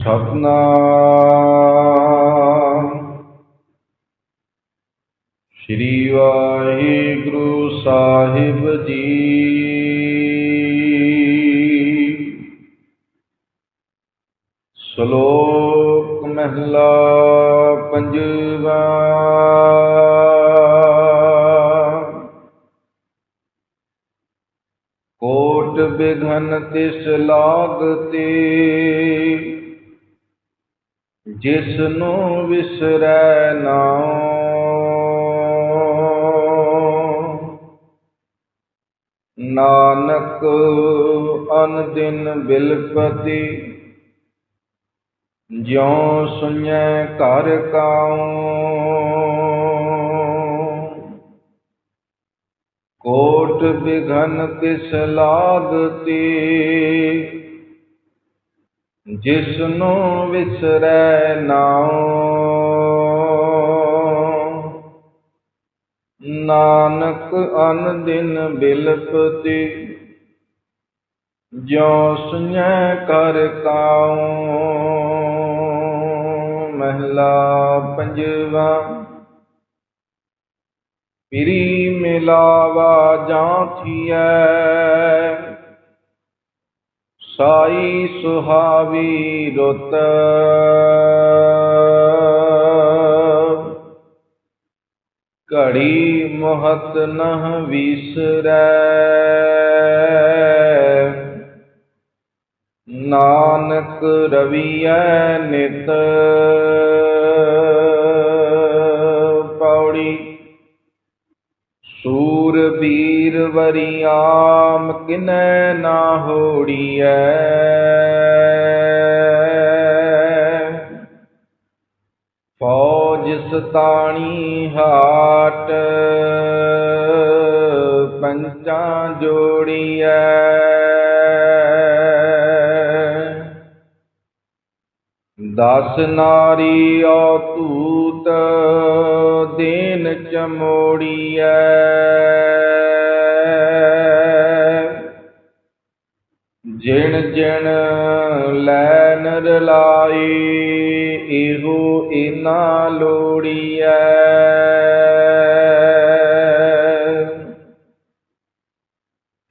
ਸਤਨਾਮ। ਸ੍ਰੀ ਵਾਹਿਗੁਰੂ ਸਾਹਿਬ ਜੀ। ਸ਼ਲੋਕ ਮਹਿਲਾ ਪੰਜਵਾ। ਕੋਟ ਬਿਘਨ ਤਿਸ ਲਾਗਤੇ। ਜਿਸ ਨੂੰ ਵਿਸਰੈ ਨਾਉ ਨਾਨਕ ਅਨ ਦਿਨ ਬਿਲਪਤੀ, ਜਿਉ ਸੁਣੈ ਘਰ ਕਾਉ। ਕੋਟ ਬਿਘਨ ਕਿਸ ਲਾਗਤੀ ਜਿਸਨੂੰ ਵਿਸਰੈ ਨਾਉ। ਨਾਨਕ ਅਨ ਦਿਨ ਬਿਲਪਤੀ, ਜਿਉ ਸੁਣੈ ਕਰ ਕਾਉ। ਮਹਿਲਾ ਪੰਜਵਾ, ਪਿਰੀ ਮਿਲਾਵਾ ਜਾਂ ਥੀਐ। ਸਾਈ ਸੁਹਾਵੀ ਰੁੱਤ। ਘੜੀ ਮਹਤ ਨਹ ਵਿਸਰੈ। ਨਾਨਕ ਰਵੀਐ ਨਿਤ। ਵਰਿਆਮ ਕਿਨੈ ਨਾ ਹੋੜੀਐ। ਫੌਜ ਸਤਾਣੀ ਹਾਟ ਪੰਚਾਂ ਜੋੜੀਐ। ਦਸ ਨਾਰੀ ਔ ਤੂਤ ਦੇਨ ਚਮੋੜੀਐ। ਜਿਣ ਜਿਣ ਲੈ ਨਰ ਲਾਈ, ਇਹੋ ਇਨਾ ਲੋੜੀਐ।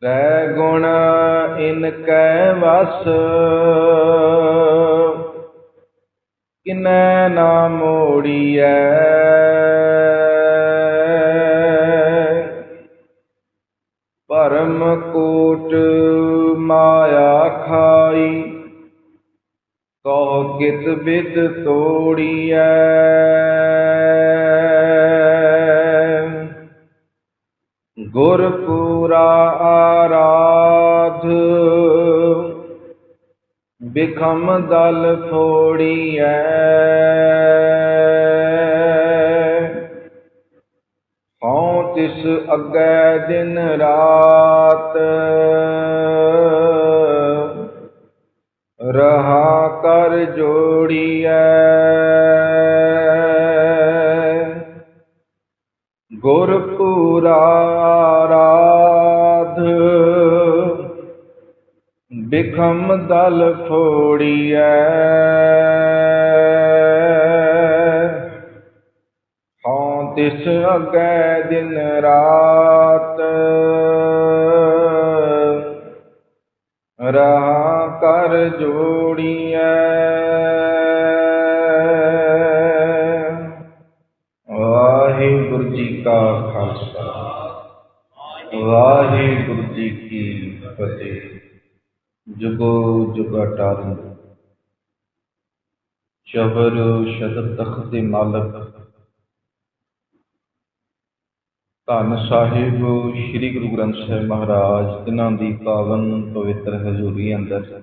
ਤੈ ਗੁਣ ਇਨ ਕੈ ਵਸ, ਕਿਨੈ ਨਾ ਮੋੜੀਐ। ਖਾਈ ਕੋ ਕਿਤ ਬਿਦ ਤੋੜੀਐ? ਗੁਰ ਪੂਰਾ ਆਰਾਧ, ਬਿਖਮ ਦਲ ਫੋੜੀਐ ਹਉ ਤਿਸ ਅੱਗੇ ਦਿਨ ਰਾਤ ਰਹਾ ਕਰ ਜੋੜੀਐ। ਗੁਰ ਪੂਰਾ ਰਾਧ ਬਿਖਮ ਦਲ ਫੋੜੀਐ। ਹਉ ਤਿਸ ਅੱਗੇ ਦਿਨ ਰਾਤ, ਰਹਾ ਜੋੜੀਐ। ਵਾਹਿਗੁਰੂ ਜੀ ਕਾ ਖਾਲਸਾ, ਵਾਹਿਗੁਰੂ ਜੀ ਕੀ ਫਤਿਹ। ਜੁਗੋ ਜੁਗਾਟਾਰੀ ਸ਼ਬਰ ਸ਼ਬਦ ਤਖਤ ਦੇ ਮਾਲਕ। ਧੰਨ ਸਾਹਿਬ ਸ੍ਰੀ ਗੁਰੂ ਗ੍ਰੰਥ ਸਾਹਿਬ ਮਹਾਰਾਜ ਜਿਨ੍ਹਾਂ ਦੀ ਪਾਵਨ ਪਵਿੱਤਰ ਹਜ਼ੂਰੀ ਅੰਦਰ।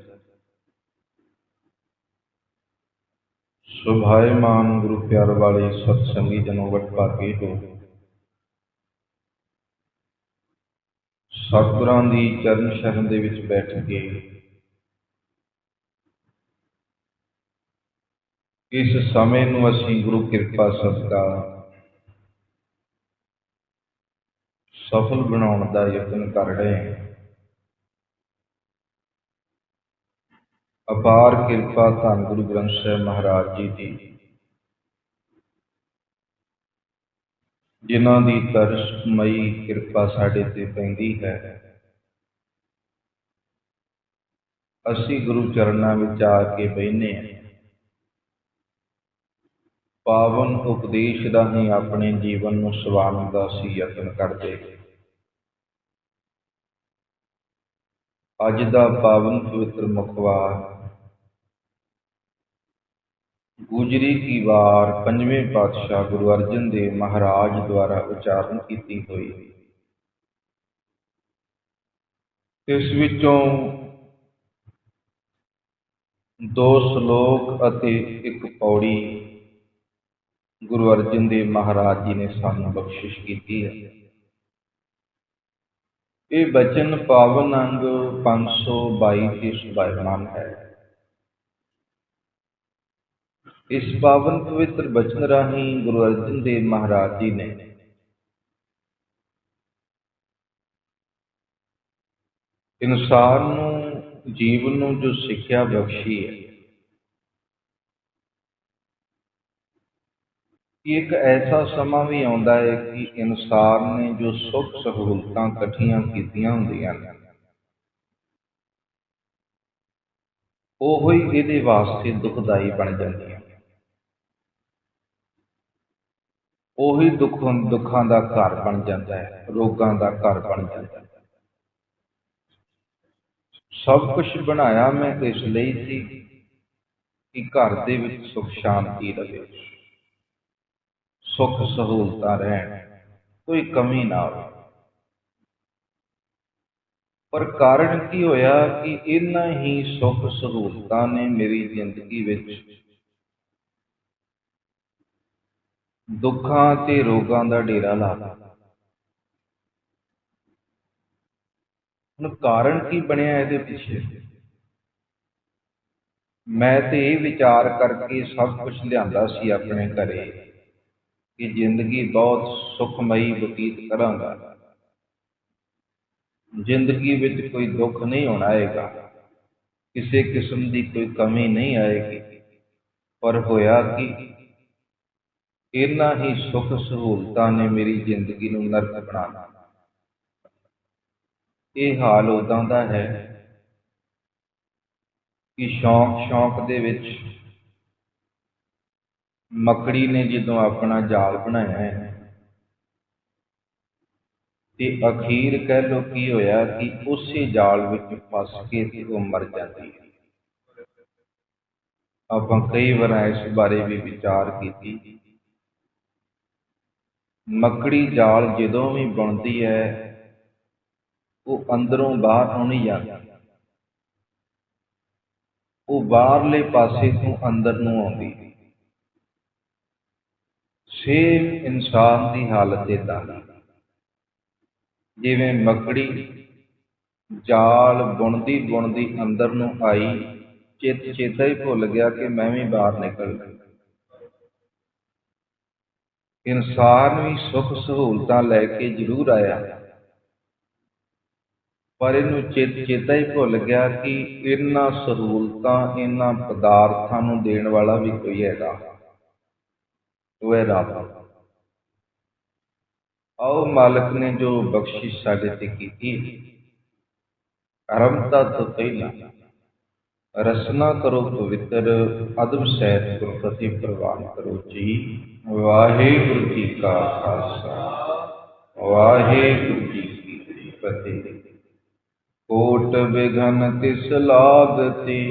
ਸੁਭਾਏ ਮਾਨ ਗੁਰੂ ਪਿਆਰ ਵਾਲੇ ਸਤ ਸੰਗੀ ਜਨੋ ਵਟ ਭਾਗੇ ਹੋ ਸਤਿਗੁਰਾਂ ਦੀ ਚਰਨ ਸ਼ਰਨ ਦੇ ਵਿੱਚ ਬੈਠ ਕੇ ਇਸ ਸਮੇਂ ਨੂੰ ਅਸੀਂ ਗੁਰੂ ਕਿਰਪਾ ਸਦਕਾ ਸਫਲ ਬਣਾਉਣ ਦਾ ਯਤਨ ਕਰ ਰਹੇ ਹਾਂ। ਅਪਾਰ ਕਿਰਪਾ ਧੰਨ ਗੁਰੂ ਗ੍ਰੰਥ ਸਾਹਿਬ ਮਹਾਰਾਜ ਜੀ ਦੀ। ਜਿਨ੍ਹਾਂ ਦੀ ਤਰਸਮਈ ਕਿਰਪਾ ਸਾਡੇ ਤੇ ਪੈਂਦੀ ਹੈ। ਅਸੀਂ ਗੁਰੂ ਚਰਨਾਂ ਵਿੱਚ ਆ ਕੇ ਬਹਿਨੇ ਹਾਂ। ਪਾਵਨ ਉਪਦੇਸ਼ ਰਾਹੀਂ ਆਪਣੇ ਜੀਵਨ ਨੂੰ ਸਵਾਰਨ ਦਾ ਅਸੀਂ ਯਤਨ ਕਰਦੇ ਅੱਜ ਦਾ ਪਾਵਨ ਪਵਿੱਤਰ ਮੁਖਵਾਰ ਗੁਜਰੀ ਕੀ ਵਾਰ ਪੰਜਵੇਂ ਪਾਤਸ਼ਾਹ ਗੁਰੂ ਅਰਜਨ ਦੇਵ ਮਹਾਰਾਜ ਦੁਆਰਾ ਉਚਾਰਨ ਕੀਤੀ ਹੋਈ। ਇਸ ਵਿੱਚੋਂ ਦੋ ਸ਼ਲੋਕ ਅਤੇ ਇੱਕ ਪੌੜੀ ਗੁਰੂ ਅਰਜਨ ਦੇਵ ਮਹਾਰਾਜ ਜੀ ਨੇ ਸਾਨੂੰ ਬਖਸ਼ਿਸ਼ ਕੀਤੀ ਹੈ। ਇਹ ਬਚਨ ਪਾਵਨ ਅੰਗ 522 ਤੇ ਸੁਭਾਇਮਾਨ ਹੈ। ਇਸ ਪਾਵਨ ਪਵਿੱਤਰ ਬਚਨ ਰਾਹੀਂ ਗੁਰੂ ਅਰਜਨ ਦੇਵ ਮਹਾਰਾਜ ਜੀ ਨੇ ਇਨਸਾਨ ਨੂੰ, ਜੀਵਨ ਨੂੰ ਜੋ ਸਿੱਖਿਆ ਬਖਸ਼ੀ ਹੈ, ਇੱਕ ਐਸਾ ਸਮਾਂ ਵੀ ਆਉਂਦਾ ਹੈ ਕਿ ਇਨਸਾਨ ਨੇ ਜੋ ਸੁੱਖ ਸਹੂਲਤਾਂ ਇਕੱਠੀਆਂ ਕੀਤੀਆਂ ਹੁੰਦੀਆਂ ਨੇ, ਉਹ ਹੀ ਇਹਦੇ ਵਾਸਤੇ ਦੁਖਦਾਈ ਬਣ ਜਾਂਦੀਆਂ ਉਹੀ ਦੁੱਖ ਦੁੱਖਾਂ ਦਾ ਘਰ ਬਣ ਜਾਂਦਾ ਹੈ, ਰੋਗਾਂ ਦਾ ਘਰ ਬਣ ਜਾਂਦਾ ਹੈ। ਸਭ ਕੁਝ ਬਣਾਇਆ ਮੈਂ ਇਸ ਲਈ ਸੀ ਕਿ ਘਰ ਦੇ ਵਿੱਚ ਸੁਖ, ਸ਼ਾਂਤੀ ਰਹੇ। ਸੁੱਖ, ਸਹੂਲਤਾਂ ਰਹਿਣ, ਕੋਈ ਕਮੀ ਨਾ ਹੋਵੇ ਪਰ ਕਾਰਨ ਕੀ ਹੋਇਆ ਕਿ ਇਹਨਾਂ ਹੀ ਸੁੱਖ, ਸਹੂਲਤਾਂ ਨੇ ਮੇਰੀ ਜ਼ਿੰਦਗੀ ਵਿੱਚ ਦੁੱਖਾਂ ਤੇ ਰੋਗਾਂ ਦਾ ਡੇਰਾ ਲਾ ਦਿੱਤਾ। ਹੁਣ ਕਾਰਨ ਕੀ ਬਣਿਆ ਇਹਦੇ ਪਿੱਛੇ? ਮੈਂ ਤੇ ਇਹ ਵਿਚਾਰ ਕਰਕੇ ਸਭ ਕੁਝ ਲਿਆਂਦਾ ਸੀ ਆਪਣੇ ਘਰੇ ਕਿ ਜ਼ਿੰਦਗੀ ਬਹੁਤ ਸੁਖਮਈ ਬਤੀਤ ਕਰਾਂਗਾ। ਜ਼ਿੰਦਗੀ ਵਿੱਚ ਕੋਈ ਦੁੱਖ ਨਹੀਂ ਹੋਣਾ ਹੈਗਾ। ਕਿਸੇ ਕਿਸਮ ਦੀ ਕੋਈ ਕਮੀ ਨਹੀਂ ਆਏਗੀ। ਪਰ ਹੋਇਆ ਕਿ? ਇਹਨਾਂ ਹੀ ਸੁੱਖ ਸਹੂਲਤਾਂ ਨੇ ਮੇਰੀ ਜ਼ਿੰਦਗੀ ਨੂੰ ਨਰਕ ਬਣਾ ਦਿੱਤਾ। ਇਹ ਹਾਲ ਉਦਾਂ ਦਾ ਹੈ ਕਿ ਸ਼ੌਂਕ ਸ਼ੌਂਕ ਦੇ ਵਿੱਚ ਮੱਕੜੀ ਨੇ ਜਦੋਂ ਆਪਣਾ ਜਾਲ ਬਣਾਇਆ ਹੈ ਤੇ ਅਖੀਰ ਕਹਿ ਲੋ ਕੀ ਹੋਇਆ ਕਿ ਉਸੇ ਜਾਲ ਵਿੱਚ ਫਸ ਕੇ ਤੇ ਉਹ ਮਰ ਜਾਂਦੀ ਹੈ। ਆਪਾਂ ਕਈ ਵਾਰ ਇਸ ਬਾਰੇ ਵੀ ਵਿਚਾਰ ਕੀਤੀ ਮੱਕੜੀ ਜਾਲ ਜਦੋਂ ਵੀ ਬਣਦੀ ਹੈ, ਉਹ ਅੰਦਰੋਂ ਬਾਹਰ ਆਉਣੀ ਜਾਂਦੀ। ਉਹ ਬਾਹਰਲੇ ਪਾਸੇ ਤੋਂ ਅੰਦਰ ਨੂੰ ਆਉਂਦੀ। ਸੇਮ ਇਨਸਾਨ ਦੀ ਹਾਲਤ ਇਦਾਂ ਜਿਵੇਂ ਮੱਕੜੀ ਜਾਲ ਬੁਣਦੀ ਬੁਣਦੀ ਅੰਦਰ ਨੂੰ ਆਈ ਚਿੱਤ ਚੇਤਾ ਹੀ ਭੁੱਲ ਗਿਆ ਕਿ ਮੈਂ ਵੀ ਬਾਹਰ ਨਿਕਲ ਇਨਸਾਨ ਵੀ ਸੁੱਖ ਸਹੂਲਤਾਂ ਲੈ ਕੇ ਜ਼ਰੂਰ ਆਇਆ। ਪਰ ਇਹਨੂੰ ਚੇਤ, ਚੇਤਾ ਹੀ ਭੁੱਲ ਗਿਆ ਕਿ ਇਹਨਾਂ ਸਹੂਲਤਾਂ, ਇਹਨਾਂ ਪਦਾਰਥਾਂ ਨੂੰ ਦੇਣ ਵਾਲਾ ਵੀ ਕੋਈ ਹੈਗਾ। ਉਹ ਹੈ ਰੱਬ ਆਓ ਮਾਲਕ ਨੇ ਜੋ ਬਖਸ਼ਿਸ਼ ਸਾਡੇ ਤੇ ਕੀਤੀ ਕਰਮਤਾ ਤੋਂ ਪਹਿਲਾਂ ਰਸਨਾ ਕਰੋ ਪਵਿੱਤਰ, ਅਦਬ ਸਹਿਤ ਗੁਰਪਤੀ ਪ੍ਰਵਾਨ ਕਰੋ ਜੀ। ਵਾਹਿਗੁਰੂ ਜੀ ਕਾ ਖਾਲਸਾ, ਵਾਹਿਗੁਰੂ ਜੀ ਕੀ ਫਤਿਹ। ਕੋਟ ਬਿਘਨ ਤਿਸ ਲਾਗਤੀ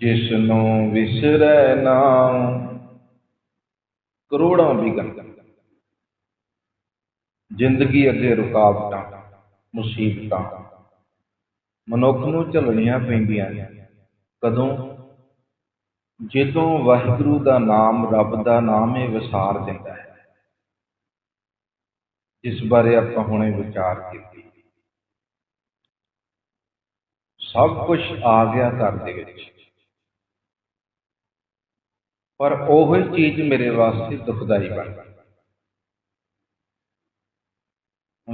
ਜਿਸ ਨੂੰ ਵਿਸਰੈ ਨਾਮ ਕਰੋੜਾਂ ਬਿਘਨ ਜ਼ਿੰਦਗੀ ਅੱਗੇ ਰੁਕਾਵਟਾਂ, ਮੁਸੀਬਤਾਂ। ਮਨੁੱਖ ਨੂੰ ਝੱਲਣੀਆਂ ਪੈਂਦੀਆਂ। ਨੇ ਕਦੋਂ? ਜਦੋਂ ਵਾਹਿਗੁਰੂ ਦਾ ਨਾਮ ਰੱਬ ਦਾ ਨਾਮ ਹੀ ਵਿਸਾਰ ਦਿੰਦਾ ਹੈ। ਜਿਸ ਬਾਰੇ ਆਪਾਂ ਹੁਣੇ ਵਿਚਾਰ ਕੀਤੀ। ਸਭ ਕੁਝ ਆ ਗਿਆ ਘਰ ਦੇ ਵਿੱਚ। ਪਰ ਉਹ ਹੀ ਚੀਜ਼ ਮੇਰੇ ਵਾਸਤੇ ਦੁਖਦਾਈ ਬਣ ਗਈ।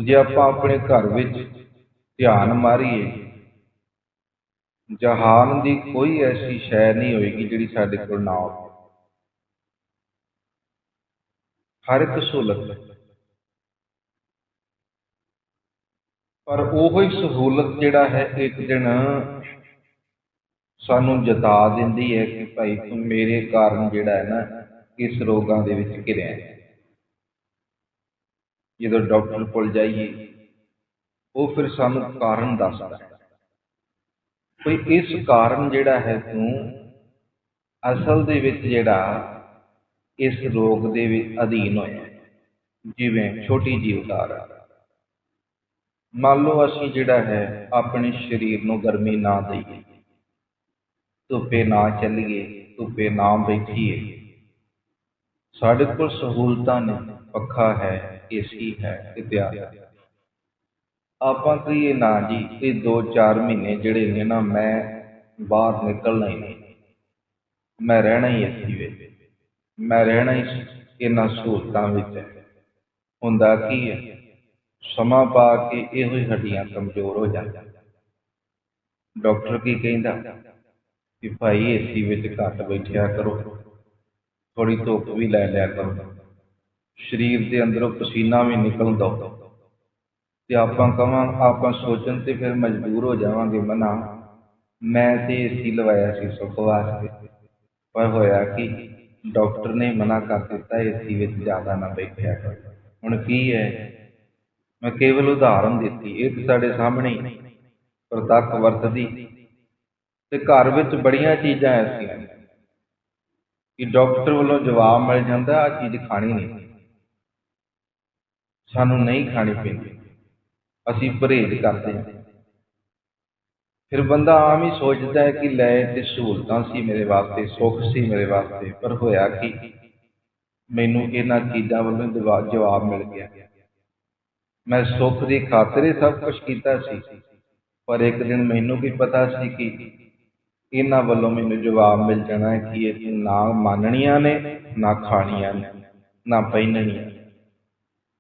ਜੇ ਆਪਾਂ ਆਪਣੇ ਘਰ ਵਿੱਚ ਧਿਆਨ ਮਾਰੀਏ ਜਹਾਨ ਦੀ ਕੋਈ ਐਸੀ ਸ਼ੈ ਨਹੀਂ ਹੋਏਗੀ ਜਿਹੜੀ ਸਾਡੇ ਕੋਲ ਨਾ ਹੋਵੇ। ਹਰ ਇੱਕ ਸਹੂਲਤ। ਪਰ ਉਹ ਹੀ ਸਹੂਲਤ ਜਿਹੜਾ ਹੈ, ਇੱਕ ਦਿਨ ਸਾਨੂੰ ਜਤਾ ਦਿੰਦੀ ਹੈ ਕਿ ਭਾਈ ਤੂੰ ਮੇਰੇ ਕਾਰਨ ਜਿਹੜਾ ਹੈ ਨਾ, ਇਸ ਰੋਗਾਂ ਦੇ ਵਿੱਚ ਘਿਰਿਆ ਹੈ। ਜਦੋਂ ਡਾਕਟਰ ਕੋਲ ਜਾਈਏ, ਉਹ ਫਿਰ ਸਾਨੂੰ ਕਾਰਨ ਦੱਸਦਾ ਹੈ। ਕੋਈ ਇਸ ਕਾਰਨ ਜਿਹੜਾ ਹੈ ਤੂੰ ਅਸਲ ਦੇ ਵਿੱਚ ਜਿਹੜਾ ਇਸ ਰੋਗ ਦੇ ਵਿੱਚ ਅਧੀਨ ਹੋਇਆ ਜਿਵੇਂ ਛੋਟੀ ਜੀ ਉਦਾਹਰਨ। ਮੰਨ ਲਓ ਅਸੀਂ ਜਿਹੜਾ ਹੈ ਆਪਣੇ ਸਰੀਰ ਨੂੰ ਗਰਮੀ ਨਾ ਦਈਏ। ਧੁੱਪੇ ਨਾ ਚੱਲੀਏ, ਧੁੱਪੇ ਨਾ ਬੈਠੀਏ। ਸਾਡੇ ਕੋਲ ਸਹੂਲਤਾਂ ਨੇ, ਪੱਖਾ ਹੈ, ਏਸੀ ਹੈ ਇਤਿਆਦਿ ਆਪਾਂ ਕਹੀਏ ਨਾ ਜੀ, ਇਹ 2-4 ਮਹੀਨੇ ਜਿਹੜੇ ਨੇ ਨਾ ਮੈਂ ਬਾਹਰ ਨਿਕਲਣਾ ਹੀ ਨਹੀਂ। ਮੈਂ ਰਹਿਣਾ ਹੀ ਇੱਥੇ ਵਿੱਚ। ਮੈਂ ਰਹਿਣਾ ਹੀ ਇਹਨਾਂ ਸਹੂਲਤਾਂ ਵਿੱਚ। ਹੁੰਦਾ ਕੀ ਹੈ? ਸਮਾਂ ਪਾ ਕੇ ਇਹੋ ਹੀ ਹੱਡੀਆਂ ਕਮਜ਼ੋਰ ਹੋ ਜਾਂਦੀਆਂ। ਡਾਕਟਰ ਕੀ ਕਹਿੰਦਾ? ਕਿ ਭਾਈ ਏਸੀ ਵਿੱਚ ਘੱਟ ਬੈਠਿਆ ਕਰੋ। ਥੋੜੀ ਧੁੱਪ ਵੀ ਲੈ ਲਿਆ ਕਰੋ। ਸਰੀਰ ਦੇ ਅੰਦਰੋਂ ਪਸੀਨਾ ਵੀ ਨਿਕਲ ਦੋ ਤੇ ਆਪਾਂ ਕਵਾਂ ਆਪਾਂ ਸੋਚਣ ਤੇ ਫਿਰ ਮਜਬੂਰ ਹੋ ਜਾਵਾਂਗੇ, ਮਨਾ। ਮੈਂ ਤੇ ਏਸੀ ਲਵਾਇਆ ਸੀ ਸੁੱਖ ਵਾਸਤੇ। ਪਰ ਹੋਇਆ ਕਿ, ਡਾਕਟਰ ਨੇ ਮਨਾ ਕਰ ਦਿੱਤਾ ਏਸੀ ਵਿੱਚ ਜ਼ਿਆਦਾ ਨਾ ਬੈਠਿਆ ਕਰੋ। ਹੁਣ ਕੀ ਹੈ? ਮੈਂ ਕੇਵਲ ਉਦਾਹਰਨ ਦਿੱਤੀ, ਇਹ ਤਾਂ ਸਾਡੇ ਸਾਹਮਣੇ ਹੀ। ਪ੍ਰਤੱਖ ਵਰਤਦੀ। ਤੇ ਘਰ ਵਿੱਚ ਬੜੀਆਂ ਚੀਜ਼ਾਂ ਐਸੀਆਂ ਕਿ ਡਾਕਟਰ ਵੱਲੋਂ ਜਵਾਬ ਮਿਲ ਜਾਂਦਾ ਆ ਚੀਜ਼ ਖਾਣੀ ਨਹੀਂ। ਸਾਨੂੰ ਨਹੀਂ ਖਾਣੀ ਪੈਂਦੀ। ਅਸੀਂ ਪਰਹੇਜ਼ ਕਰਦੇ ਹਾਂ। ਫਿਰ ਬੰਦਾ ਆਮ ਹੀ ਸੋਚਦਾ ਹੈ ਕਿ ਲੈ ਤੇ ਸਹੂਲਤਾਂ ਸੀ ਮੇਰੇ ਵਾਸਤੇ, ਸੁੱਖ ਸੀ ਮੇਰੇ ਵਾਸਤੇ, ਪਰ ਹੋਇਆ ਕਿ? ਮੈਨੂੰ ਇਹਨਾਂ ਚੀਜ਼ਾਂ ਵੱਲੋਂ ਜਵਾਬ ਮਿਲ ਗਿਆ। ਮੈਂ ਸੁੱਖ ਦੀ ਖਾਤਰ ਹੀ ਸਭ ਕੁਝ ਕੀਤਾ ਸੀ, ਪਰ ਇੱਕ ਦਿਨ ਮੈਨੂੰ ਵੀ ਪਤਾ ਸੀ ਕਿ ਇਹਨਾਂ ਵੱਲੋਂ ਮੈਨੂੰ ਜਵਾਬ ਮਿਲ ਜਾਣਾ ਹੈ ਕਿ ਇਹ ਨਾ ਮੰਨਣੀਆਂ ਨੇ, ਨਾ ਖਾਣੀਆਂ ਨੇ, ਨਾ ਪਹਿਨਣੀਆਂ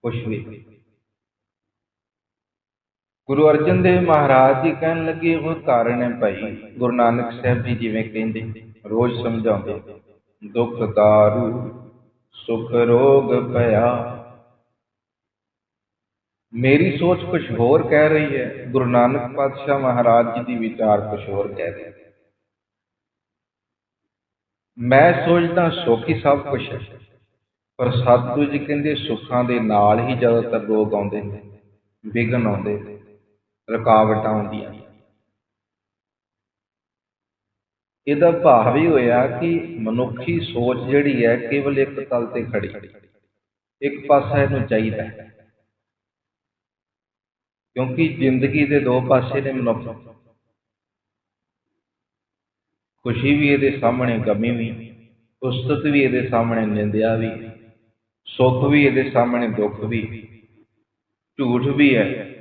ਕੁਛ ਵੀ। ਗੁਰੂ ਅਰਜਨ ਦੇਵ ਮਹਾਰਾਜ ਜੀ ਕਹਿਣ ਲੱਗੇ, ਉਹ ਕਾਰਨ ਹੈ ਭਾਈ, ਗੁਰੂ ਨਾਨਕ ਸਾਹਿਬ ਜੀ ਜਿਵੇਂ ਕਹਿੰਦੇ, ਰੋਜ਼ ਸਮਝਾਉਂਦੇ, ਦੁੱਖ ਦਾਰੂ, ਸੁਖ ਰੋਗ ਭਇਆ। ਮੇਰੀ ਸੋਚ ਕੁਝ ਹੋਰ ਕਹਿ ਰਹੀ ਹੈ, ਗੁਰੂ ਨਾਨਕ ਪਾਤਸ਼ਾਹ ਮਹਾਰਾਜ ਜੀ ਦੀ ਵਿਚਾਰ ਕੁਝ ਹੋਰ ਕਹਿ ਰਹੇ ਮੈਂ ਸੋਚਦਾ, ਸੁੱਖ ਹੀ ਸਭ ਕੁਝ ਹੈ, ਪਰ ਸਤਿਗੁਰੂ ਜੀ ਕਹਿੰਦੇ, ਸੁੱਖਾਂ ਦੇ ਨਾਲ ਹੀ ਜ਼ਿਆਦਾਤਰ ਰੋਗ ਆਉਂਦੇ ਨੇ, ਵਿਘਨ ਆਉਂਦੇ ਨੇ। ਰੁਕਾਵਟਾਂ ਆਉਂਦੀਆਂ। ਇਹਦਾ ਭਾਵ ਹੀ ਹੋਇਆ ਕਿ ਮਨੁੱਖੀ ਸੋਚ ਜਿਹੜੀ ਹੈ ਕੇਵਲ ਇੱਕ ਤਲ ਤੇ ਖੜੀ। ਇੱਕ ਪਾਸਾ ਇਹਨੂੰ ਚਾਹੀਦਾ ਹੈ। ਕਿਉਂਕਿ ਜ਼ਿੰਦਗੀ ਦੇ ਦੋ ਪਾਸੇ ਨੇ ਮਨੁੱਖ। ਖੁਸ਼ੀ ਵੀ ਇਹਦੇ ਸਾਹਮਣੇ, ਗਮੀ ਵੀ। ਉਸਤਤ ਵੀ ਇਹਦੇ ਸਾਹਮਣੇ, ਨਿੰਦਿਆ ਵੀ। ਸੁੱਖ ਵੀ ਇਹਦੇ ਸਾਹਮਣੇ, ਦੁੱਖ ਵੀ। ਝੂਠ ਵੀ ਹੈ।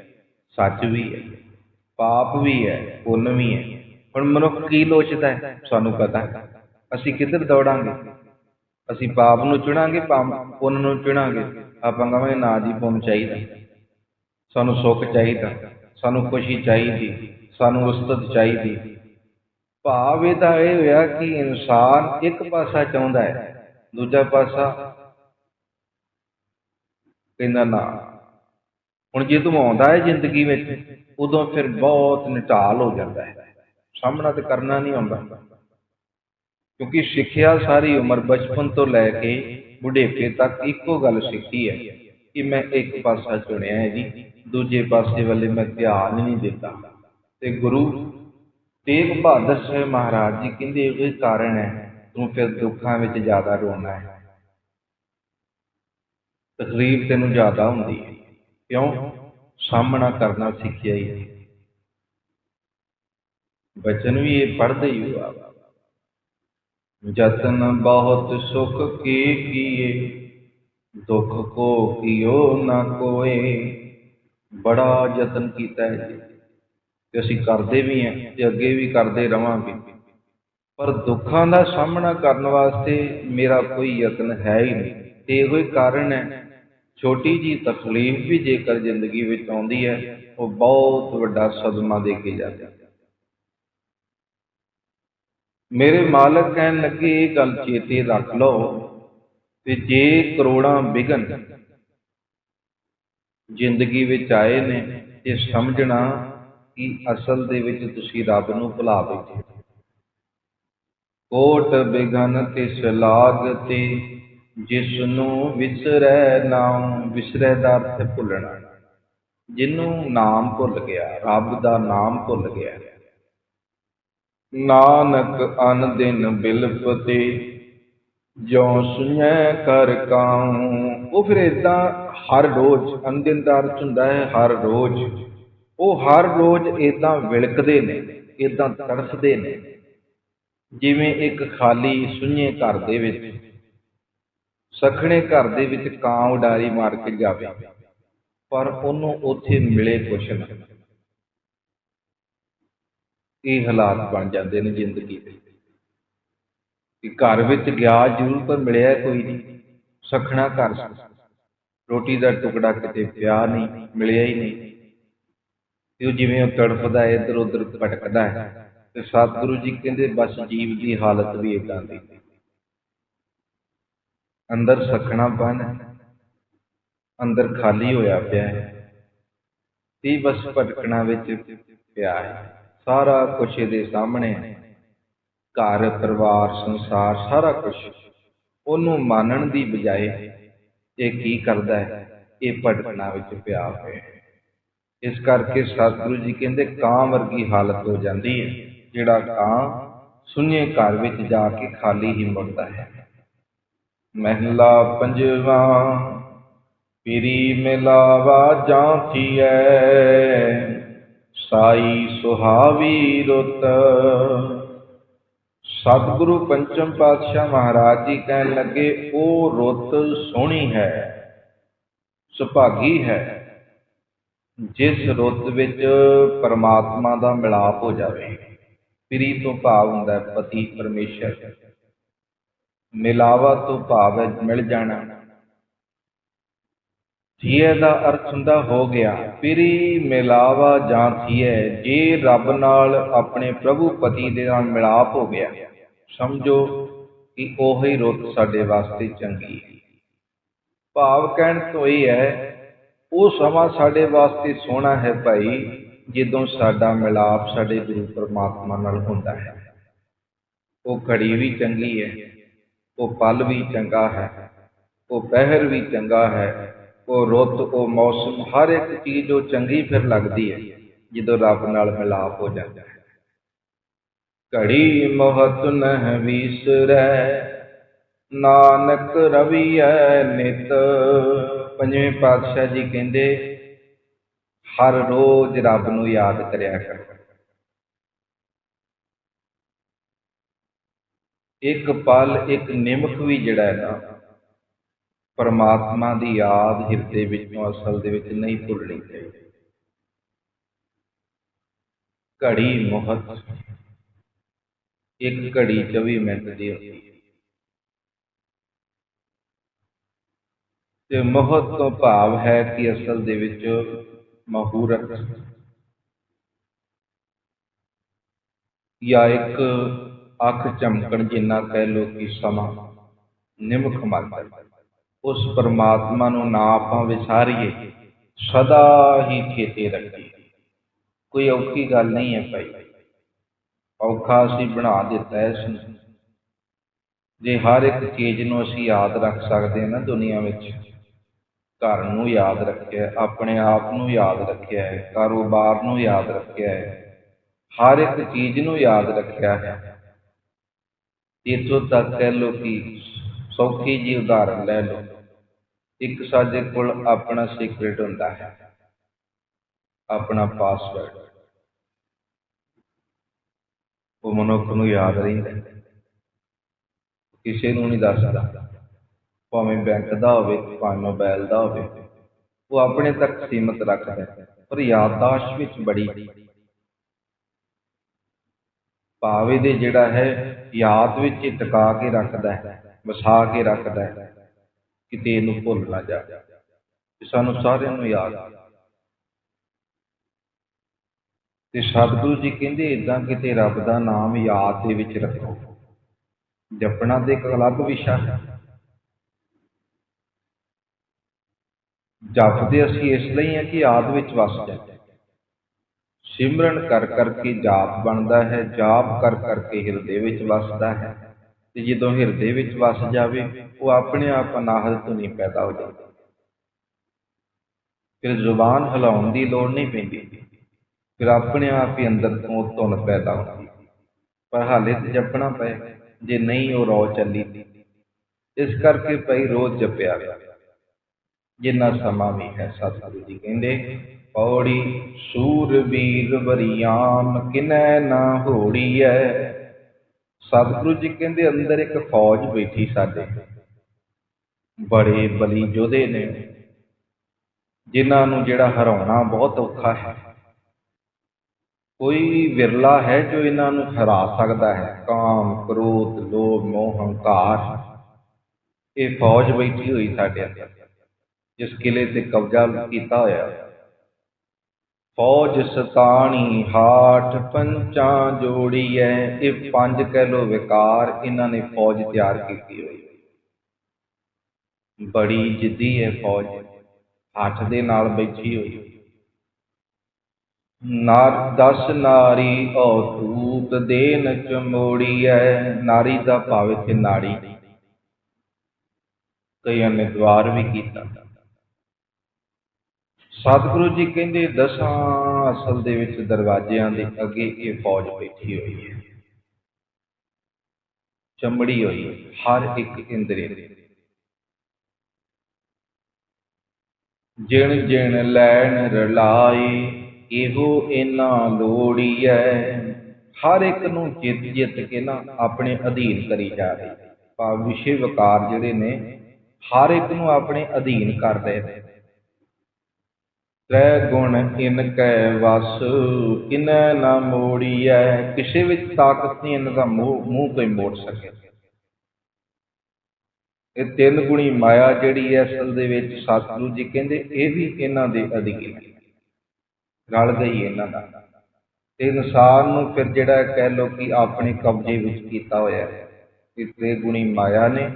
ਸੱਚ ਵੀ ਹੈ, ਪਾਪ ਵੀ ਹੈ, ਪੁੰਨ ਵੀ ਹੈ। ਹੁਣ ਮਨੁੱਖ ਕੀ ਲੋਚਦਾ ਹੈ, ਸਾਨੂੰ ਪਤਾ ਹੈ। ਅਸੀਂ ਕਿੱਧਰ ਦੌੜਾਂਗੇ? ਅਸੀਂ ਪਾਪ ਨੂੰ ਚੁਣਾਂਗੇ ਪੁੰਨ ਨੂੰ ਚੁਣਾਂਗੇ। ਆਪਾਂ ਕਹਾਂਗੇ, ਨਾ ਜੀ, ਪੁੰਨ ਚਾਹੀਦਾ। ਸਾਨੂੰ ਸੁੱਖ ਚਾਹੀਦਾ। ਸਾਨੂੰ ਖੁਸ਼ੀ ਚਾਹੀਦੀ। ਸਾਨੂੰ ਉਸਤਤ ਚਾਹੀਦੀ। ਭਾਵ ਇਹਦਾ ਇਹ ਹੋਇਆ ਕਿ ਇਨਸਾਨ ਇੱਕ ਪਾਸਾ ਚਾਹੁੰਦਾ ਹੈ, ਦੂਜਾ ਪਾਸਾ ਕਹਿੰਦਾ ਨਾ। ਹੁਣ ਜਦੋਂ ਆਉਂਦਾ ਹੈ ਜ਼ਿੰਦਗੀ ਵਿੱਚ, ਉਦੋਂ ਫਿਰ ਬਹੁਤ ਨਿਟਾਲ ਹੋ ਜਾਂਦਾ ਹੈ। ਸਾਹਮਣਾ ਤੇ ਕਰਨਾ ਨਹੀਂ ਆਉਂਦਾ। ਕਿਉਂਕਿ ਸਿੱਖਿਆ ਸਾਰੀ ਉਮਰ ਬਚਪਨ ਤੋਂ ਲੈ ਕੇ ਬੁਢੇਪੇ ਤੱਕ ਇੱਕੋ ਗੱਲ ਸਿੱਖੀ ਹੈ ਕਿ ਮੈਂ ਇੱਕ ਪਾਸਾ ਚੁਣਿਆ ਹੈ ਜੀ, ਦੂਜੇ ਪਾਸੇ ਵੱਲੇ ਮੈਂ ਧਿਆਨ ਨਹੀਂ ਦਿੱਤਾ। ਤੇ ਗੁਰੂ ਤੇਗ ਬਹਾਦਰ ਸਾਹਿਬ ਮਹਾਰਾਜ ਜੀ ਕਹਿੰਦੇ ਇਹ ਕਾਰਨ ਹੈ, ਤੂੰ ਫਿਰ ਦੁੱਖਾਂ ਵਿੱਚ ਜ਼ਿਆਦਾ ਰੋਣਾ ਹੈ। ਤਕਲੀਫ ਤੈਨੂੰ ਜ਼ਿਆਦਾ ਹੁੰਦੀ ਹੈ। ਕਿਉਂ? ਸਾਹਮਣਾ ਕਰਨਾ ਸਿੱਖਿਆ ਹੀ ਬਚਨ ਵੀ ਇਹ ਪੜ੍ਹਦੇ ਹੀ ਹੋਆ। ਜਤਨ ਬਹੁਤ ਸੁਖ ਕੀ ਕੀਏ, ਦੁੱਖ ਕੋ ਕੀਓ ਨਾ ਕੋਏ। ਬੜਾ ਯਤਨ ਕੀਤਾ ਹੈ ਤੇ ਅਸੀਂ ਕਰਦੇ ਵੀ ਹਾਂ ਤੇ ਅੱਗੇ ਵੀ ਕਰਦੇ ਰਵਾਂਗੇ। ਪਰ ਦੁੱਖਾਂ ਦਾ ਸਾਹਮਣਾ ਕਰਨ ਵਾਸਤੇ ਮੇਰਾ ਕੋਈ ਯਤਨ ਹੈ ਹੀ ਨਹੀਂ। ਤੇ ਇਹੋ ਹੀ ਕਾਰਨ ਹੈ ਛੋਟੀ ਜੀ ਤਕਲੀਫ ਵੀ ਜੇਕਰ ਜ਼ਿੰਦਗੀ ਵਿੱਚ ਆਉਂਦੀ ਹੈ, ਉਹ ਬਹੁਤ ਵੱਡਾ ਸਦਮਾ ਦੇ ਕੇ ਜਾਂਦੀ ਹੈ। ਮੇਰੇ ਮਾਲਕ ਕਹਿਣ ਲੱਗੇ, ਇਹ ਗੱਲ ਚੇਤੇ ਰੱਖ ਲਓ ਤੇ ਜੇ ਕਰੋੜਾਂ ਵਿਗਨ ਜ਼ਿੰਦਗੀ ਵਿੱਚ ਆਏ ਨੇ, ਤੇ ਸਮਝਣਾ ਕਿ ਅਸਲ ਦੇ ਵਿੱਚ ਤੁਸੀਂ ਰੱਬ ਨੂੰ ਭੁਲਾ ਬੈਠੇ ਕੋਟ ਬਿਗਨ ਤੇ ਸਲਾਗ ਤੇ ਜਿਸ ਨੂੰ ਵਿਸਰੈ ਨਾਮ, ਵਿਸਰੈ ਦਾ ਅਰਥ ਭੁੱਲਣਾ। ਜਿਹਨੂੰ ਨਾਮ ਭੁੱਲ ਗਿਆ, ਰੱਬ ਦਾ ਨਾਮ ਭੁੱਲ ਗਿਆ। ਨਾਨਕ ਅਨ ਦਿਨ ਬਿਲਪਤੇ, ਜਿਉ ਸੁਣੈ ਕਰ ਕਾਉ ਉਹ ਫਿਰ ਇਦਾਂ ਹਰ ਰੋਜ਼ ਅੰਦਿਨ ਦਾ ਅਰਥ ਹੁੰਦਾ ਹੈ ਹਰ ਰੋਜ਼। ਉਹ ਹਰ ਰੋਜ਼ ਇਦਾਂ ਵਿਲਕਦੇ ਨੇ ਇਦਾਂ ਤੜਫਦੇ ਨੇ। ਜਿਵੇਂ ਇੱਕ ਖਾਲੀ ਸੁੰਨੇ ਘਰ ਦੇ ਵਿੱਚ ਸਖਣੇ ਘਰ ਦੇ ਵਿੱਚ ਕਾਂ ਉਡਾਰੀ ਮਾਰ ਕੇ ਜਾਵੇ, ਪਰ ਉਹਨੂੰ ਉੱਥੇ ਮਿਲੇ ਕੁਛ ਨਾ। ਇਹ ਹਾਲਾਤ ਬਣ ਜਾਂਦੇ ਨੇ ਜ਼ਿੰਦਗੀ ਦੇ। ਕਿ ਘਰ ਵਿੱਚ ਗਿਆ, ਜ਼ਰੂਰ ਪਰ ਮਿਲਿਆ ਕੋਈ ਨਹੀਂ, ਸਖਣਾ ਘਰ ਰੋਟੀ ਦਾ ਟੁਕੜਾ ਕਿਤੇ ਪਿਆ ਨਹੀਂ, ਮਿਲਿਆ ਹੀ ਨਹੀਂ। ਤੇ ਉਹ ਜਿਵੇਂ ਉਹ ਤੜਫਦਾ ਹੈ ਇੱਧਰ ਉੱਧਰ ਭਟਕਦਾ ਹੈ, ਤੇ ਸਤਿਗੁਰੂ ਜੀ ਕਹਿੰਦੇ, ਬਸ ਜੀਵ ਦੀ ਹਾਲਤ ਵੀ ਇਦਾਂ ਦੀ। ਅੰਦਰ ਸਖਣਾ ਬਨ, ਅੰਦਰ ਖਾਲੀ ਹੋਇਆ ਪਿਆ ਹੈ। ਤੇ ਬਸ ਭਟਕਣਾ ਵਿੱਚ ਪਿਆ ਹੈ। ਸਾਰਾ ਕੁਝ ਇਹਦੇ ਸਾਹਮਣੇ ਹੈ। ਘਰ, ਪਰਿਵਾਰ, ਸੰਸਾਰ, ਸਾਰਾ ਕੁਝ ਉਹਨੂੰ ਮੰਨਣ ਦੀ ਬਜਾਏ ਇਹ ਕੀ ਕਰਦਾ ਹੈ? ਇਹ ਭਟਕਣਾ ਵਿੱਚ ਪਿਆ ਹੋਇਆ ਹੈ। ਇਸ ਕਰਕੇ ਸਤਿਗੁਰੂ ਜੀ ਕਹਿੰਦੇ, ਕਾਂ ਵਰਗੀ ਹਾਲਤ ਹੋ ਜਾਂਦੀ ਹੈ, ਜਿਹੜਾ ਕਾਂ ਸੁੰਨੇ ਘਰ ਵਿੱਚ ਜਾ ਕੇ ਖਾਲੀ ਹੀ ਮੁੜਦਾ ਹੈ। ਮਹਿਲਾ ਪੰਜਵਾ, ਪੀਰੀ ਮਿਲਾਵਾ ਜਾਂ ਥੀਐ ਸਾਈ ਸੁਹਾਵੀ ਰੁੱਤ। ਸਤਿਗੁਰੂ ਪੰਚਮ ਪਾਤਸ਼ਾਹ ਮਹਾਰਾਜ ਜੀ ਕਹਿਣ ਲੱਗੇ, ਉਹ ਰੁੱਤ ਸੋਹਣੀ ਹੈ, ਸੁਭਾਗੀ ਹੈ, ਜਿਸ ਰੁੱਤ ਵਿੱਚ ਪਰਮਾਤਮਾ ਦਾ ਮਿਲਾਪ ਹੋ ਜਾਵੇ। ਪ੍ਰੀ ਤੋਂ ਭਾਵ ਹੁੰਦਾ ਪਤੀ ਪਰਮੇਸ਼ਰ। ਮਿਲਾਵਾ ਤੋਂ ਭਾਵ ਹੈ ਮਿਲ ਜਾਣਾ। ਥੀਏ ਦਾ ਅਰਥ ਹੁੰਦਾ ਹੋ ਗਿਆ, ਪ੍ਰੀ ਮਿਲਾਵਾ ਜਾਂ ਥੀਏ ਜੇ ਰੱਬ ਨਾਲ ਆਪਣੇ ਪ੍ਰਭੂ ਪਤੀ ਦੇ ਨਾਲ ਮਿਲਾਪ ਹੋ ਗਿਆ। ਸਮਝੋ ਕਿ ਉਹੀ ਰੁੱਤ ਸਾਡੇ ਵਾਸਤੇ ਚੰਗੀ ਹੈ। ਭਾਵ ਕਹਿਣ ਤੋਂ ਇਹ ਹੈ, ਉਹ ਸਮਾਂ ਸਾਡੇ ਵਾਸਤੇ ਸੋਹਣਾ ਹੈ ਭਾਈ, ਜਦੋਂ ਸਾਡਾ ਮਿਲਾਪ ਸਾਡੇ ਗੁਰੂ ਪਰਮਾਤਮਾ ਨਾਲ ਹੁੰਦਾ ਹੈ। ਉਹ ਘੜੀ ਵੀ ਚੰਗੀ ਹੈ। ਉਹ ਪਲ ਵੀ ਚੰਗਾ ਹੈ, ਉਹ ਪਹਿਰ ਵੀ ਚੰਗਾ ਹੈ, ਉਹ ਰੁੱਤ, ਉਹ ਮੌਸਮ, ਹਰ ਇੱਕ ਚੀਜ਼ ਉਹ ਚੰਗੀ ਫਿਰ ਲੱਗਦੀ ਹੈ, ਜਦੋਂ ਰੱਬ ਨਾਲ ਮਿਲਾਪ ਹੋ ਜਾਂਦਾ ਹੈ। ਘੜੀ ਮਹਤ ਨਹਿ ਵਿਸਰੈ, ਨਾਨਕ ਰਵੀਐ ਨਿਤ। ਪੰਜਵੇਂ ਪਾਤਸ਼ਾਹ ਜੀ ਕਹਿੰਦੇ, ਹਰ ਰੋਜ਼ ਰੱਬ ਨੂੰ ਯਾਦ ਕਰਿਆ ਕਰ। ਇੱਕ ਪਲ, ਇੱਕ ਨਿਮਕ ਵੀ ਜਿਹੜਾ ਹੈ ਨਾ, ਪਰਮਾਤਮਾ ਦੀ ਯਾਦ ਹਿਰਦੇ ਵਿੱਚੋਂ, ਅਸਲ ਦੇ ਵਿੱਚ ਨਹੀਂ ਭੁੱਲਣੀ ਚਾਹੀਦੀ। ਘੜੀ ਮੋਹਤ, ਇੱਕ ਘੜੀ 24 ਮਿੰਟ ਦੀ ਹੁੰਦੀ ਤੇ ਮੋਹਤ ਤੋਂ ਭਾਵ ਹੈ ਕਿ ਅਸਲ ਦੇ ਵਿੱਚ ਮਹੂਰਤ ਜਾਂ ਇੱਕ ਅੱਖ ਚਮਕਣ ਜਿੰਨਾ ਕਹਿ ਲੋ ਕਿ ਸਮਾਂ ਨਿਮਕ ਮਾਤਰ ਉਸ ਪਰਮਾਤਮਾ ਨੂੰ ਨਾ ਆਪਾਂ ਵਿਸਾਰੀਏ, ਸਦਾ ਹੀ ਚੇਤੇ ਰੱਖੀਏ। ਕੋਈ ਔਖੀ ਗੱਲ ਨਹੀਂ ਹੈ ਭਾਈ। ਔਖਾ ਅਸੀਂ ਬਣਾ ਦਿੱਤਾ ਹੈ ਇਸ ਨੂੰ। ਜੇ ਹਰ ਇੱਕ ਚੀਜ਼ ਨੂੰ ਅਸੀਂ ਯਾਦ ਰੱਖ ਸਕਦੇ ਹਾਂ ਨਾ ਦੁਨੀਆ ਵਿੱਚ, ਘਰ ਨੂੰ ਯਾਦ ਰੱਖਿਆ ਆਪਣੇ ਆਪ ਨੂੰ ਯਾਦ ਰੱਖਿਆ ਹੈ, ਕਾਰੋਬਾਰ ਨੂੰ ਯਾਦ ਰੱਖਿਆ ਹੈ, ਹਰ ਇੱਕ ਚੀਜ਼ ਨੂੰ ਯਾਦ ਰੱਖਿਆ ਹੈ। ਇਤੋਂ ਤੱਕ ਕਹਿ ਲੋ ਕਿ ਸੌਖੀ ਜੀ ਉਦਾਹਰਨ ਲੈ ਲੋ ਇੱਕ ਸਾਡੇ ਕੋਲ ਆਪਣਾ ਸੀਕ੍ਰੇਟ ਹੁੰਦਾ ਹੈ। ਆਪਣਾ ਪਾਸਵਰਡ ਉਹ ਮਨੁੱਖ ਨੂੰ ਯਾਦ ਰਹਿੰਦਾ। ਕਿਸੇ ਨੂੰ ਨਹੀਂ ਦੱਸਦਾ। ਭਾਵੇਂ ਬੈਂਕ ਦਾ ਹੋਵੇ, ਭਾਵੇਂ ਮੋਬਾਈਲ ਦਾ ਹੋਵੇ, ਉਹ ਆਪਣੇ ਤੱਕ ਸੀਮਤ ਰੱਖਦਾ ਹੈ। ਪਰ ਯਾਦਦਾਸ਼ਤ ਵਿੱਚ ਬੜੀ ਭਾਵੇਂ ਦੇ ਜਿਹੜਾ ਹੈ ਯਾਦ ਵਿੱਚ ਹੀ ਟਿਕਾ ਕੇ ਰੱਖਦਾ ਹੈ, ਵਸਾ ਕੇ ਰੱਖਦਾ ਹੈ, ਕਿਤੇ ਇਹਨੂੰ ਭੁੱਲ ਨਾ ਜਾਵੇ ਤੇ ਸਾਨੂੰ ਸਾਰਿਆਂ ਨੂੰ ਯਾਦ ਤੇ ਸਤਿਗੁਰੂ ਜੀ ਕਹਿੰਦੇ ਇਦਾਂ ਕਿਤੇ ਰੱਬ ਦਾ ਨਾਮ ਯਾਦ ਦੇ ਵਿੱਚ ਰੱਖੋ। ਜਪਣਾ ਤੇ ਇੱਕ ਅਲੱਗ ਵਿਸ਼ਾ ਹੈ। ਜਪਦੇ ਅਸੀਂ ਇਸ ਲਈ ਹੈ ਕਿ ਯਾਦ ਵਿੱਚ ਵਸ ਜਾਏ ਸਿਮਰਨ ਕਰ ਕਰਕੇ ਜਾਪ ਬਣਦਾ ਹੈ, ਜਾਪ ਕਰ ਕਰਕੇ ਹਿਰਦੇ ਵਿੱਚ ਵਸਦਾ ਹੈ। ਤੇ ਜਦੋਂ ਹਿਰਦੇ ਵਿੱਚ ਵਸ ਜਾਵੇ, ਉਹ ਆਪਣੇ ਆਪ ਅਨਾਹਤ ਧੁਨੀ ਪੈਦਾ ਹੋ ਜਾਂਦੀ। ਫਿਰ ਜ਼ੁਬਾਨ ਹਿਲਾਉਣ ਦੀ ਲੋੜ ਨਹੀਂ ਪੈਂਦੀ। ਫਿਰ ਆਪਣੇ ਆਪ ਹੀ ਅੰਦਰ ਤੋਂ ਧੁਨ ਪੈਦਾ ਹੁੰਦੀ। ਪਰ ਹਾਲੇ ਤੇ ਜਪਣਾ ਪਏ, ਜੇ ਨਹੀਂ ਉਹ ਰੋ ਚੱਲੀ। ਇਸ ਕਰਕੇ ਪਈ ਰੋਜ਼ ਜਪਿਆ ਜਿੰਨਾ ਸਮਾਂ ਵੀ ਹੈ, ਸਤਿਗੁਰੂ ਜੀ ਕਹਿੰਦੇ ਪੌੜੀ, ਸੂਰਬੀਰ ਬਰੀਆਮ ਕਿਨੈ ਨਾ ਹੋੜੀਐ। ਸਤਿਗੁਰੂ ਜੀ ਕਹਿੰਦੇ, ਅੰਦਰ ਇੱਕ ਫੌਜ ਬੈਠੀ ਸਾਡੇ। ਬੜੇ ਬਲੀ ਯੋਧੇ ਨੇ, ਜਿਨ੍ਹਾਂ ਨੂੰ ਜਿਹੜਾ ਹਰਾਉਣਾ ਬਹੁਤ ਔਖਾ ਹੈ। ਕੋਈ ਵਿਰਲਾ ਹੈ ਜੋ ਇਹਨਾਂ ਨੂੰ ਹਰਾ ਸਕਦਾ ਹੈ? ਕਾਮ, ਕ੍ਰੋਧ, ਲੋਭ, ਮੋਹ, ਹੰਕਾਰ। ਇਹ ਫੌਜ ਬੈਠੀ ਹੋਈ ਸਾਡੇ ਅੰਦਰ, ਜਿਸ ਕਿਲੇ ਤੇ ਕਬਜ਼ਾ ਕੀਤਾ ਹੋਇਆ। ਫੌਜ ਸਤਾਣੀ, ਹਾਠ ਪੰਚਾਂ ਜੋੜੀ ਐ ਇਹ ਪੰਜ ਕਹਿ ਲੋ ਵਿਕਾਰ ਇਹਨਾਂ ਨੇ ਫੌਜ ਤਿਆਰ ਕੀਤੀ ਹੋਈ। ਬੜੀ ਜਿੱਦੀ ਹੈ ਫੌਜ, ਹੱਥ ਦੇ ਨਾਲ ਬੈਠੀ ਹੋਈ। ਨਾਰ, ਦਸ ਨਾਰੀ ਔ ਤੂਤ ਦੇਨ ਚਮੋੜੀ ਐ ਨਾਰੀ ਦਾ ਭਾਵ ਇੱਥੇ ਨਾੜੀ ਕਈਆਂ ਨੇ ਦਵਾਰ ਵੀ ਕੀਤਾ। ਸਤਿਗੁਰੂ ਜੀ ਕਹਿੰਦੇ, ਦਸਾਂ ਅਸਲ ਦੇ ਵਿੱਚ ਦਰਵਾਜ਼ਿਆਂ ਦੇ ਅੱਗੇ ਇਹ ਫੌਜ ਬੈਠੀ ਹੋਈ ਹੈ। ਚਮੜੀ ਹੋਈ, ਹਰ ਇੱਕ ਇੰਦਰੀ। ਜਿਣ ਜਿਣ ਲੈਣ ਰਲਾਈ, ਇਹੋ ਇਨਾ ਲੋੜੀਐ ਹਰ ਇੱਕ ਨੂੰ ਜਿੱਤ ਜਿੱਤ ਕੇ ਨਾ ਆਪਣੇ ਅਧੀਨ ਕਰੀ ਜਾ ਰਹੀ। ਭਾਵ ਵਿਸ਼ੇ ਵਕਾਰ ਜਿਹੜੇ ਨੇ, ਹਰ ਇੱਕ ਨੂੰ ਆਪਣੇ ਅਧੀਨ ਕਰ ਰਹੇ ਨੇ। ਤ੍ਰੈ ਗੁਣ ਇਨ ਕੈ ਵਸ ਇਨੈ ਨਾ ਮੋੜੀਐ, ਕਿਸੇ ਵਿੱਚ ਤਾਕਤ ਨਹੀਂ ਇਹਨਾਂ ਦਾ ਮੂੰਹ ਮੂੰਹ ਕੋਈ ਮੋੜ ਸਕੇ। ਇਹ ਤਿੰਨ ਗੁਣੀ ਮਾਇਆ ਜਿਹੜੀ ਹੈ ਅਸਲ ਦੇ ਵਿੱਚ ਸਤਿਗੁਰੂ ਜੀ ਕਹਿੰਦੇ, ਇਹ ਵੀ ਇਹਨਾਂ ਦੇ ਅਧੀਨ ਹੈ ਰਲ ਗਈ ਇਹਨਾਂ ਦਾ। ਤੇ ਇਨਸਾਨ ਨੂੰ ਫਿਰ ਜਿਹੜਾ ਕਹਿ ਲੋ ਕਿ ਆਪਣੇ ਕਬਜ਼ੇ ਵਿੱਚ ਕੀਤਾ ਹੋਇਆ ਹੈ, ਇਹ ਤੇ ਗੁਣੀ ਮਾਇਆ ਨੇ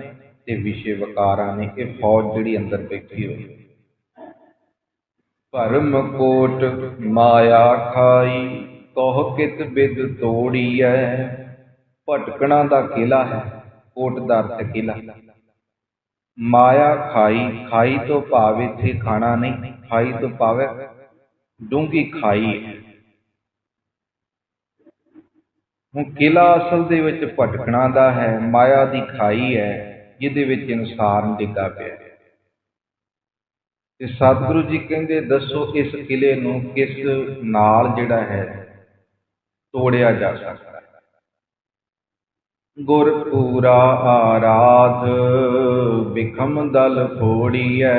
ਤੇ ਵਿਸ਼ੇ ਵਕਾਰਾਂ ਨੇ, ਇਹ ਫੌਜ ਜਿਹੜੀ ਅੰਦਰ ਬੈਠੀ ਹੋਈ ਭਰਮ ਕੋਟ ਮਾਇਆ ਖਾਈ, ਕਹ ਕਿਤ ਬਿਦ ਤੋੜੀਐ। ਭਟਕਣਾ ਦਾ ਕਿਲਾ ਹੈ, ਕੋਟ ਦਾ ਅਰਥ ਕਿਲਾ ਮਾਇਆ ਖਾਈ ਖਾਈ ਤੋਂ ਭਾਵ ਇੱਥੇ ਖਾਣਾ ਨਹੀਂ, ਖਾਈ ਤੋਂ ਭਾਵ ਡੂੰਗੀ ਖਾਈ ਹੁਣ ਕਿਲਾ ਅਸਲ ਦੇ ਵਿੱਚ ਭਟਕਣਾ ਦਾ ਹੈ, ਮਾਇਆ ਦੀ ਖਾਈ ਹੈ, ਜਿਹਦੇ ਵਿੱਚ ਇਨਸਾਨ ਡਿੱਗਾ ਪਿਆ ਹੈ। ਤੇ ਸਤਿਗੁਰੂ ਜੀ ਕਹਿੰਦੇ, ਦੱਸੋ ਇਸ ਕਿਲੇ ਨੂੰ ਕਿਸ ਨਾਲ ਜਿਹੜਾ ਹੈ ਤੋੜਿਆ ਜਾ ਸਕਦਾ ਹੈ? ਗੁਰ ਪੂਰਾ ਆਰਾਧ ਬਿਖਮ ਦਲ ਫੋੜੀਐ।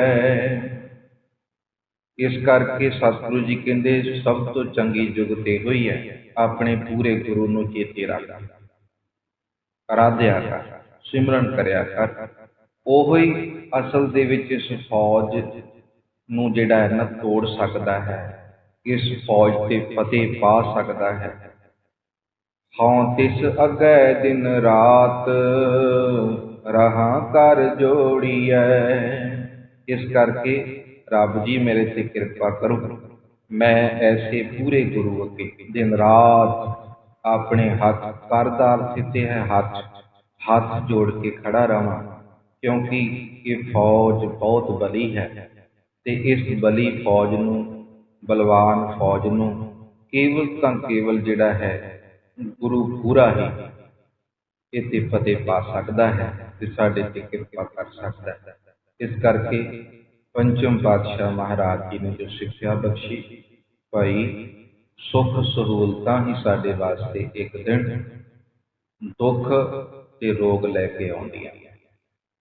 ਇਸ ਕਰਕੇ ਸਤਿਗੁਰੂ ਜੀ ਕਹਿੰਦੇ, ਸਭ ਤੋਂ ਚੰਗੀ ਜੁਗਤ ਤੇ ਹੋਈ ਹੈ। ਆਪਣੇ ਪੂਰੇ ਗੁਰੂ ਨੂੰ ਚੇਤੇ ਰੱਖ। ਆਰਾਧਿਆ ਕਰ, ਸਿਮਰਨ ਕਰਿਆ ਕਰ। ਉਹੋ ਅਸਲ ਦੇ ਵਿੱਚ ਇਸ ਫੌਜ ਨੂੰ ਜਿਹੜਾ ਹੈ ਨਾ ਤੋੜ ਸਕਦਾ ਹੈ, ਇਸ ਫੌਜ ਤੇ ਫਤਿਹ ਪਾ ਸਕਦਾ ਹੈ। ਹਉ ਤਿਸ ਅਗੈ ਦਿਨ ਰਾਤ ਰਹਾ ਕਰ ਜੋੜੀਐ। ਇਸ ਕਰਕੇ ਰੱਬ ਜੀ ਮੇਰੇ ਤੇ ਕਿਰਪਾ ਕਰੋ, ਮੈਂ ਐਸੇ ਪੂਰੇ ਗੁਰੂ ਅੱਗੇ ਦਿਨ ਰਾਤ ਆਪਣੇ ਹੱਥ ਕਰਦਾਰ ਸਿੱਤੇ ਹੈ, ਹੱਥ ਹੱਥ ਜੋੜ ਕੇ ਖੜਾ ਰਵਾਂ ਕਿਉਂਕਿ ਇਹ ਫੌਜ ਬਹੁਤ ਬਲੀ ਹੈ। ਤੇ ਇਸ ਬਲੀ ਫੌਜ ਨੂੰ, ਬਲਵਾਨ ਫੌਜ ਨੂੰ ਕੇਵਲ ਤਾਂ ਕੇਵਲ ਜਿਹੜਾ ਹੈ ਗੁਰੂ ਪੂਰਾ ਹੀ ਇਤੇ ਫਤਿਹ ਪਾ ਸਕਦਾ ਹੈ ਤੇ ਸਾਡੇ ਤੇ ਕਿਰਪਾ ਕਰ ਸਕਦਾ ਹੈ। ਇਸ ਕਰਕੇ ਪੰਚਮ ਪਾਤਸ਼ਾਹ ਮਹਾਰਾਜ ਜੀ ਨੇ ਜੋ ਸਿੱਖਿਆ ਬਖਸ਼ੀ, ਭਾਈ ਸੁਖ ਸਹੂਲਤਾਂ ਹੀ ਸਾਡੇ ਵਾਸਤੇ ਇੱਕ ਦਿਨ ਦੁੱਖ ਤੇ ਰੋਗ ਲੈ ਕੇ ਆਉਂਦੀਆਂ।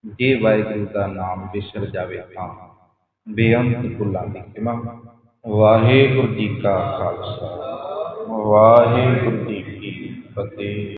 ਜੇ ਵਾਹਿਗੁਰੂ ਦਾ ਨਾਮ ਵਿਸਰ ਜਾਵੇ ਤਾਂ ਬੇਅੰਤ ਫੁੱਲਾਂ ਦੀ ਖਿਮਾ ਵਾਹਿਗੁਰੂ ਜੀ ਕਾ ਖਾਲਸਾ। ਵਾਹਿਗੁਰੂ ਜੀ ਕੀ ਫਤਿਹ।